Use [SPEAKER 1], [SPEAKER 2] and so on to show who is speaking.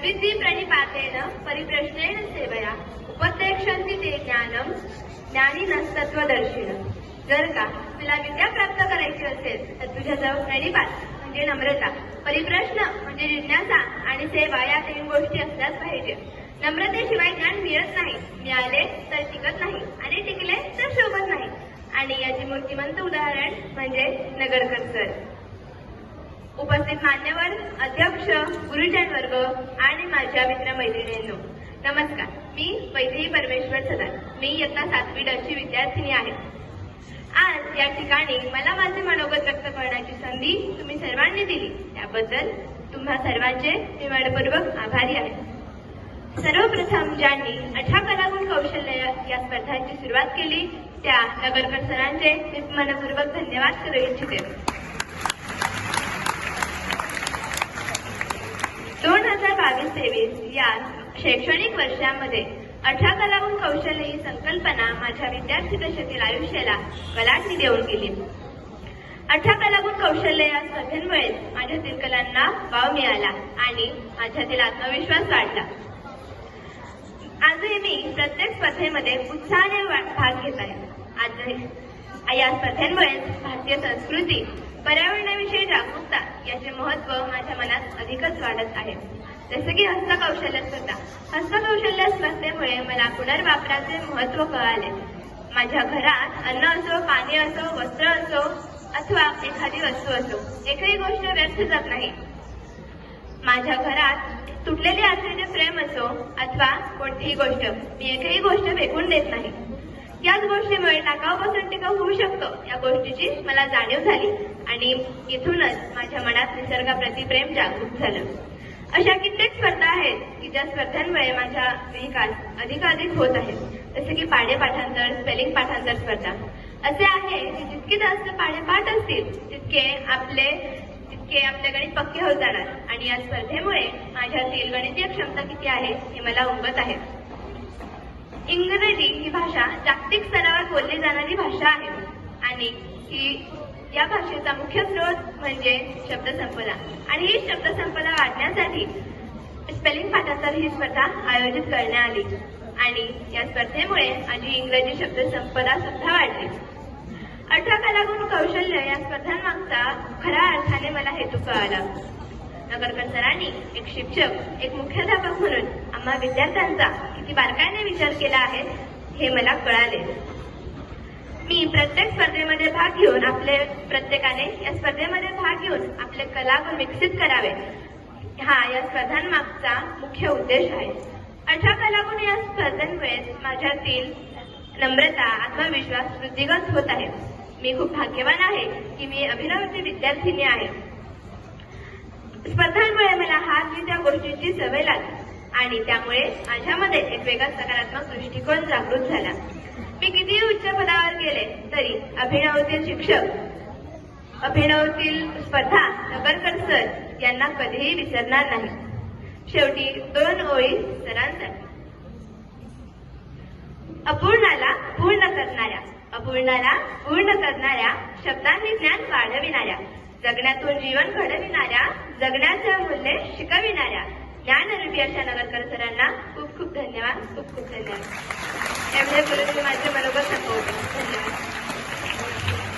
[SPEAKER 1] तद्विधी प्रणिपातेन परिप्रश्नेन सेवया उपदेक्षन्ति ते ज्ञानम ज्ञानी नसत्वदर्शिन जर का तुला विद्या प्राप्त करायची असेल तर तुझ्याजवळ प्रणिपात म्हणजे नम्रता. परिप्रश्न म्हणजे जिज्ञासा आणि सेवा या तीन गोष्टी असल्याच पाहिजे. नम्रतेशिवाय ज्ञान मिळत नाही. मिळाले तर टिकत नाही आणि टिकले तर शोभत नाही. आणि याची मूर्तिमंत उदाहरण म्हणजे नगरकर सर. उपस्थित मान्यवर अध्यक्ष गुरुजन वर्ग आणि माझ्या मित्र मैत्रिणींनो नमस्कार. मी वैदेही परमेश्वर सदान. मी इयत्ता सातवी डची विद्यार्थिनी आहे. आज या ठिकाणी मला माझे मनोगत व्यक्त करण्याची संधी तुम्ही सर्वांनी दिली. त्याबद्दल तुम्हा सर्वांचे मी मनपूर्वक आभारी आहे. सर्वप्रथम ज्यांनी अठरा कलागुण कौशल्य या स्पर्धांची सुरुवात केली त्या नगरकर सरांचे मी मनपूर्वक धन्यवाद करू इच्छिते दोन हजार बावीस तेवीस या शैक्षणिक वर्षामध्ये अठरा कलागुण कौशल्य ही संकल्पना माझ्या विद्यार्थी दशेतील आयुष्याला कलाटणी देऊन गेली. अठरा कलागुण कौशल्य या स्पर्धेमुळे माझ्यातील कलांना वाव मिळाला आणि माझ्यातील आत्मविश्वास वाढला. आजही मी प्रत्येक स्पर्धेमध्ये उत्साहाने भाग घेत आहे. आज या स्पर्धेमुळे भारतीय संस्कृती पर्यावरणाविषयी जागरूकता याचे महत्त्व माझ्या मनात अधिकच वाढत आहे. जसं की हस्तकौशल्य स्पर्धा हस्तकौशल्य स्पर्धेमुळे मला पुनर्वापराचे महत्त्व कळाले. माझ्या घरात अन्न असो पाणी असो वस्त्र असो अथवा एखादी वस्तू असो एकही गोष्ट व्यर्थ जात नाही. माझ्या घरात तुटलेले असलेले प्रेम असो अथवा कोणतीही गोष्ट मी एकही गोष्ट फेकून देत नाही. याच गोष्टीमुळे टाकाऊपासून टिकाऊ होऊ शकतो या गोष्टीची मला जाणीव झाली आणि इथूनच माझ्या मनात निसर्गाप्रती प्रेम जागरूक झालं. अशा कित्येक स्पर्धा आहेत की ज्या स्पर्धांमुळे माझा विकास अधिकाधिक होत आहे जसे की पाढे पाठांतर स्पेलिंग पाठांतर स्पर्धा. असे आहे की जितके जास्त पाढे पाठ असतील तितके आपले तितके आपले गणित पक्के होत जाणार. आणि या स्पर्धेमुळे माझ्यातील गणितीय क्षमता किती आहे हे मला उमगत आहे. इंग्रजी ही भाषा जागतिक स्तरावर बोलली जाणारी भाषा आहे. आणि ही या भाषेचा मुख्य स्रोत म्हणजे शब्दसंपदा. आणि ही शब्दसंपदा वाढण्यासाठी स्पेलिंग पाठांतर ही स्पर्धा आयोजित करण्यात आली. आणि या स्पर्धेमुळे माझी इंग्रजी शब्दसंपदा सुद्धा वाढली. अठरा कलागुण कौशल्य या स्पर्धांमागचा खऱ्या अर्थाने मला हेतू कळाला. नगरकर सरांनी एक शिक्षक एक मुख्याध्यापक म्हणून आम्हा विद्यार्थ्यांचा किती बारकाईने विचार केला आहे हे मला कळाले. मी प्रत्येक स्पर्धेमध्ये भाग घेऊन आपले प्रत्येकाने या स्पर्धेमध्ये भाग घेऊन आपले कलागुण विकसित करावे. हा या स्पर्धांमागचा मुख्य उद्देश आहे. अशा कलागुण या स्पर्धांमुळे माझ्यातील नम्रता आत्मविश्वास वृद्धिगत होत आहे. मी खूप भाग्यवान आहे की मी अभिनवती विद्यार्थिनी आहे. स्पर्धांमुळे मला हात त्या गोष्टीची सवय लागली. आणि त्यामुळे माझ्यामध्ये एक वेगळा सकारात्मक दृष्टिकोन जागृत झाला. मी कितीही उच्च पदावर गेले तरी अभिनवतील शिक्षक अभिनवतील स्पर्धा नगरकर सर यांना कधीही विसरणार नाही. शेवटी दोन ओळी सरांसाठी. अपूर्णाला पूर्ण करणाऱ्या अपूर्णाला पूर्ण करणाऱ्या शब्दांनी ज्ञान वाढविणाऱ्या जगण्यातून जीवन घडविणाऱ्या जगण्याचे मूल्य शिकविणाऱ्या ज्ञानरूपी अशा नगरकर सरांना खूप खूप धन्यवाद खूप खूप धन्यवाद. एवढे बोलून मी माझे मनोबल संपवतो धन्यवाद.